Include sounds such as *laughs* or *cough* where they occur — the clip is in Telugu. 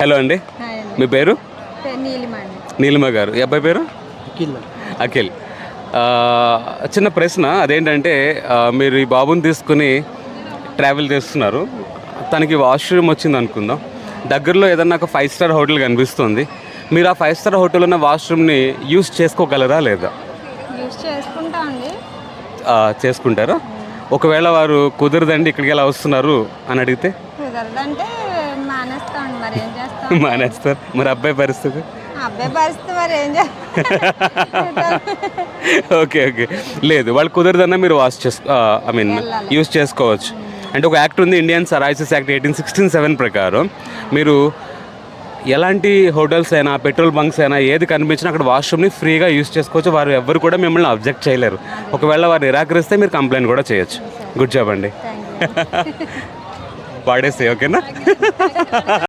హలో అండి. మీ పేరు? నీలిమ అండి. నీలిమ గారు. ఈ అబ్బాయి పేరు? అఖిల్. చిన్న ప్రశ్న అదేంటంటే మీరు ఈ బాబుని తీసుకుని ట్రావెల్ చేస్తున్నారు. తనకి వాష్రూమ్ వచ్చింది అనుకుందాం. దగ్గరలో ఏదన్నా ఒక ఫైవ్ స్టార్ హోటల్ కనిపిస్తుంది. మీరు ఆ ఫైవ్ స్టార్ హోటల్ ఉన్న వాష్రూమ్ని యూస్ చేసుకోగలరా లేదా? యూజ్ చేసుకుంటారా? ఒకవేళ వారు కుదరదండి ఇక్కడికి ఎలా వస్తున్నారు అని అడిగితే? కుదరదంటే మానేస్తాం అండి మరి ఏం చేస్తాం? మానేస్తారు. మరి అబ్బాయి పరిస్థితి? అబ్బాయి పరిస్థితి మరి ఏం ఓకే ఓకే. లేదు వాళ్ళు కుదరదన్నా మీరు వాష్ చేసుకో ఐ మీన్ యూస్ చేసుకోవచ్చు. అంటే ఒక యాక్ట్ ఉంది Indian Sarais act eighteen sixteen seven ప్రకారం మీరు ఎలాంటి హోటల్స్ అయినా పెట్రోల్ బంక్స్ అయినా ఏది కనిపించినా అక్కడ వాష్రూమ్ని ఫ్రీగా యూస్ చేసుకోవచ్చు. వారు ఎవ్వరు కూడా మిమ్మల్ని అబ్జెక్ట్ చేయలేరు. ఒకవేళ వారు నిరాకరిస్తే మీరు కంప్లైంట్ కూడా చేయొచ్చు. గుడ్ జాబ్ అండి. థ్యాంక్ యూ వాడేస్తే ఓకేనా *laughs*